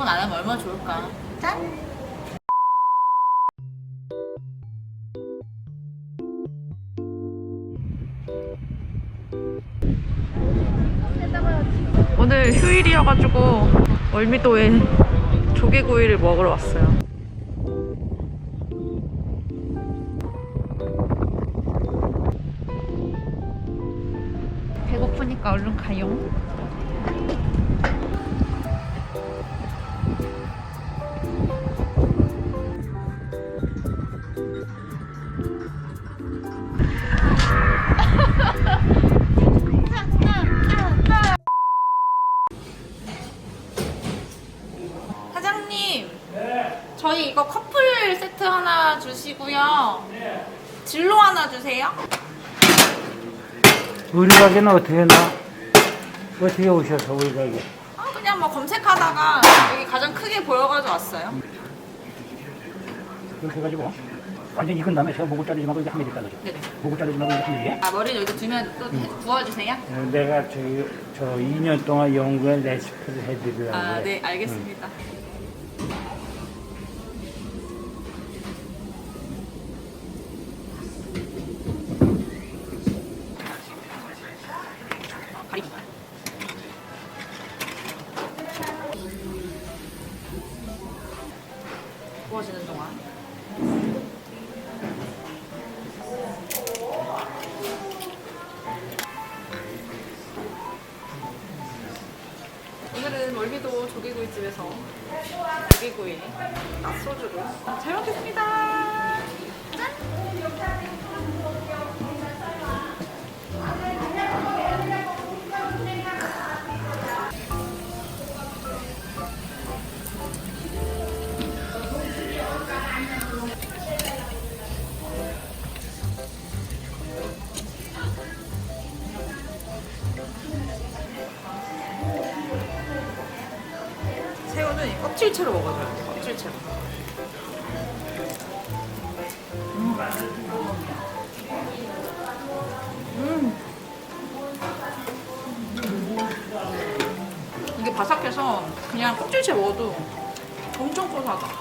별 출근 안 하면 얼마나 좋을까. 짠! 오늘 휴일이어가지고 월미도에 조개구이를 먹으러 왔어요. 배고프니까 얼른 가요. 하나 주시고요. 진로 하나 주세요. 우리 가게는 어떻게 나? 어떻게 오셔서 우리 가게? 아, 그냥 뭐 검색하다가 여기 가장 크게 보여가지고 왔어요. 이렇게 해가지고 완전 익은 다음에 제가 목을 자르지 말고 하면 될까 그죠? 네네. 목을 자르지 말고 이제 하면 돼. 아, 머리를 여기 두면 또 해- 구워주세요. 어, 내가 저, 저 2년 동안 연구한 레시피를 해드리려고 아. 네, 알겠습니다. 가리비. 이 껍질채로 먹어줘야 돼, 껍질채로. 음. 이게 바삭해서 그냥 껍질채 먹어도 엄청 고소하다.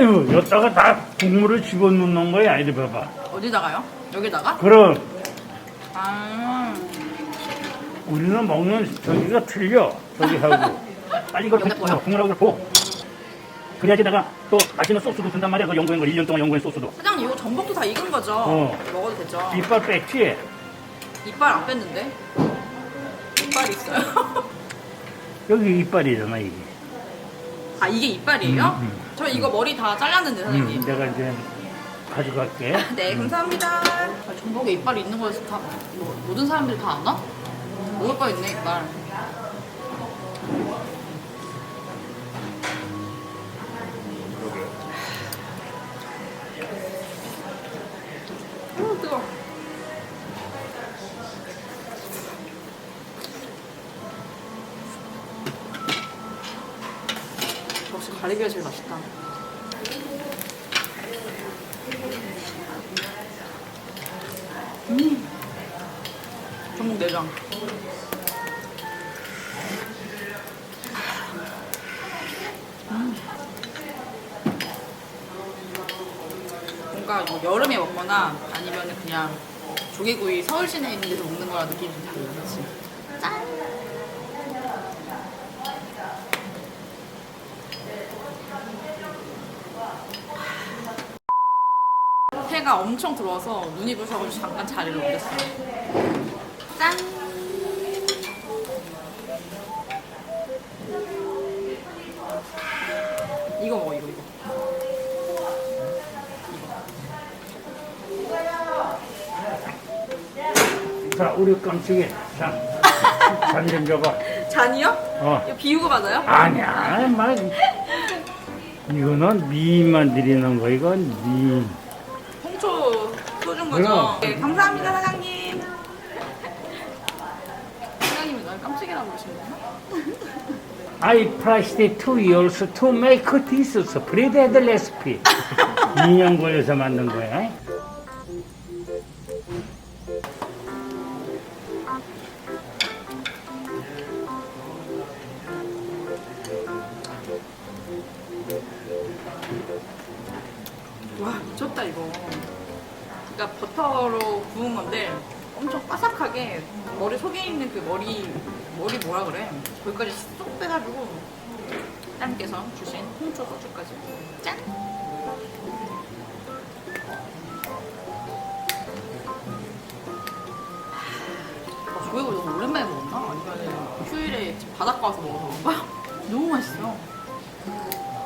아유, 여기다가 다 국물을 집어넣는 거야, 이리 봐봐. 어디다가요? 여기다가? 그럼 아. 우리는 먹는 저기가 틀려, 저기하고. 빨리 이걸 여기 뭐야? 국물하고 보. 그래야지 내가 또 맛있는 소스도 준단 말이야, 그 연구한 거, 1년 동안 연구한 소스도. 사장님 이거 전복도 다 익은 거죠? 어. 먹어도 되죠? 이빨 뺐지? 이빨 안 뺐는데? 이빨 있어요? 여기 이빨이잖아, 이게. 아 이게 이빨이에요? 음, 음. 저 이거 머리 다 잘랐는데 사장님. 음, 내가 이제 가져갈게. 네 감사합니다. 아, 전복에 이빨이 있는 거에서 다 뭐, 모든 사람들이 다 아나? 먹을 거 있네 이빨. 오 뜨거. 가리비가 제일 맛있다. 음. 전복 내장. 음. 뭔가 뭐 여름에 먹거나 아니면 그냥 조개구이 서울 시내에 있는 데서 먹는 거랑 느낌이 좀 달라, 그렇 해가 엄청 들어와서 눈이 부셔가지고 잠깐 자리를 옮겼어요. 짠! 이거 먹어, 이거, 이거. 자, 우리 깜찍이. 자, 잔좀 줘봐. 잔이요? 어. 이거 비우고 받아요? 아니야, 막. 이거는 미인만 드리는 거, 이건 미인. 홍초 쏘준 거죠? 네, 감사합니다, 사장님. 사장님이 날 깜찍이라고 그러신 거야? I priced it two years to make this spread recipe. 2년 걸려서 만든 거야. 와 미쳤다 이거 그러니까 버터로 구운 건데 엄청 바삭하게 머리 속에 있는 그 머리 머리 뭐라 그래 거기까지 쏙 빼가지고 사장님께서 주신 홍초 소주까지 짠 아, 조개구이 너무 오랜만에 먹었나? 아니면 휴일에 집 바닷가 와서 먹어서 그런가? 너무 맛있어 짠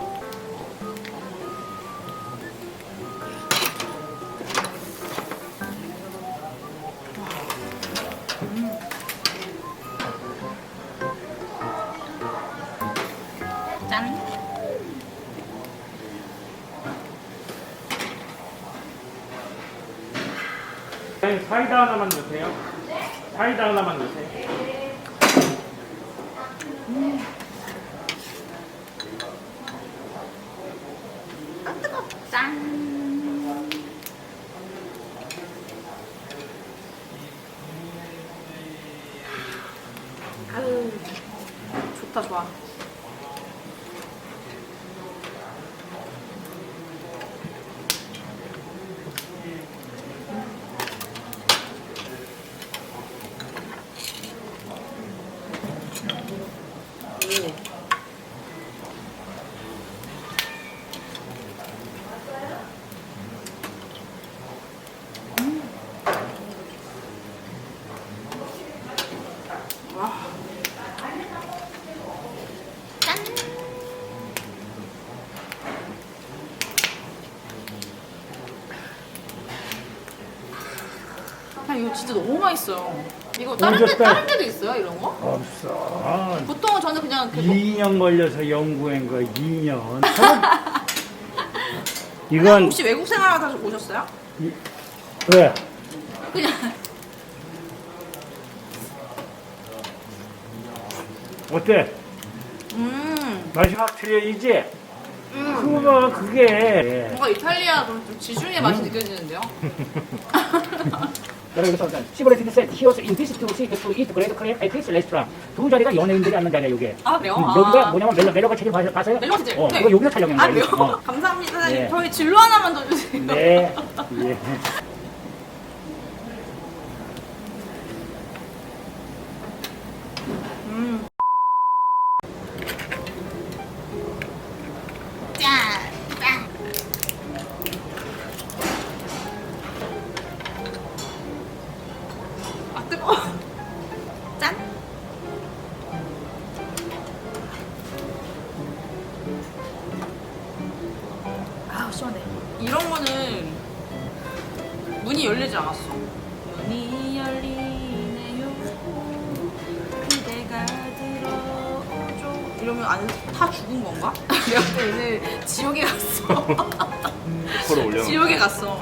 사이다 하나만 넣으세요. 사이다 하나만 넣으세요. 아 좋다 좋아 진짜 너무 맛있어요. 이거 다른 데. 다른 데도 있어요 이런 거? 없어. 보통은 저는 그냥 그 뭐- 2년 걸려서 연구한 거 2년. 사장님 이건 혹시 외국 생활하다 오셨어요? 왜? 그냥 어때? 음 맛이 확 틀려지지? 그거 그게 뭔가 이탈리아 좀, 좀 지중해 맛이 느껴지는데요? 여러분 여기서 시브레티드 셋 히어스 인 디스 투 시트 투 이트 그레이트 클레임 에티스 레스토랑 두 자리가 연예인들이 앉는 자리야 요게 아 그래요? 음, 아. 여기가 뭐냐면 멜로, 멜로가 책을 봐- 봐서요? 멜로 체질? 어, 네. 그거 여기서 촬영한 아 거야 그래요? 어. 감사합니다 사장님 네. 저희 진로 하나만 더 주세요 네 예. 시원해. 이런 거는 문이 열리지 않았어. 문이 열리네요. 그대가 들어오죠 이러면 안에 다 죽은 건가? 내가 그때 지옥에 갔어. 올려. 지옥에 갔어.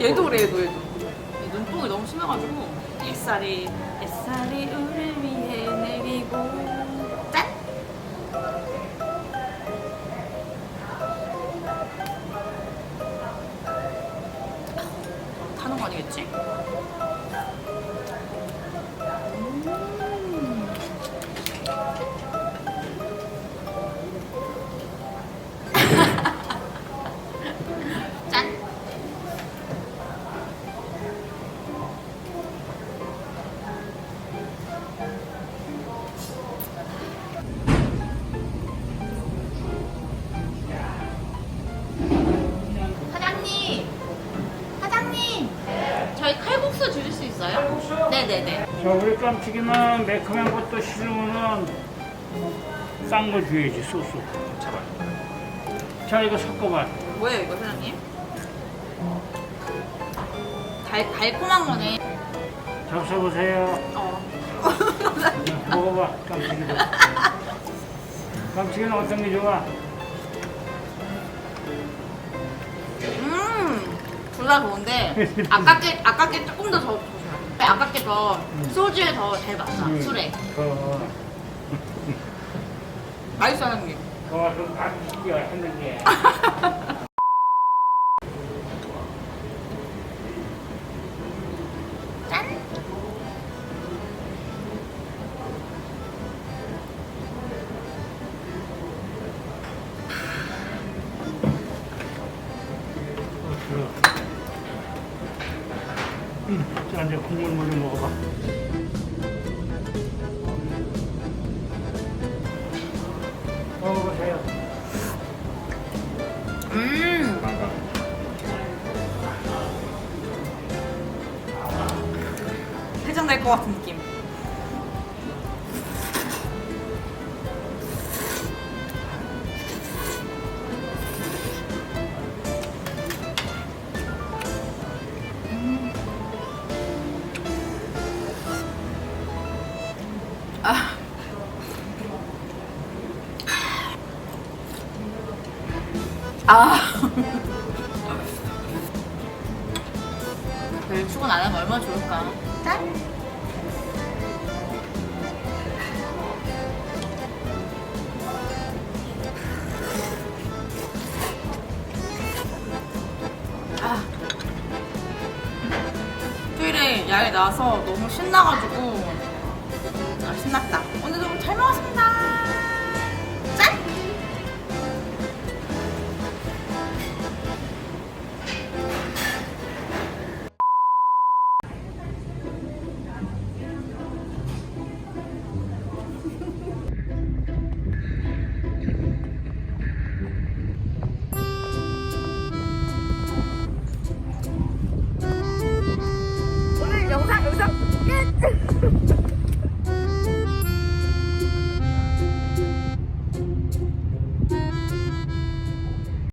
얘도 그래 얘도 얘도. 얘 눈뽕이 너무 심해가지고. 햇살이 햇살이 우릴 위해 내리고. 짠! 거 깜찍이는 매콤한 것도 싫으면은 싼 거 줘야지, 소스. 자, 이거 섞어봐. 뭐예요 이거 사장님? 달, 달콤한 거네. 잡숴보세요. 어. 먹어봐, 깜찍이도. 깜찍이는 어떤 게 좋아? 음, 둘 다 좋은데 아깝게 아깝게 조금 더더좋 아깝게 더 소주에 더 잘 맞아 음. 술에. 더, 맛있어 사장님. 더, 좀 깜찍이야, 하는 게. 음, 자, 이제 국물 먼저 먹어봐. 먹어보세요. 음. 해장될 것 같은 느낌. 아. 내일 출근 안 하면 얼마나 좋을까. 짠. 아. 토요일에 야외 나와서 너무 신나가지고 아, 신났다.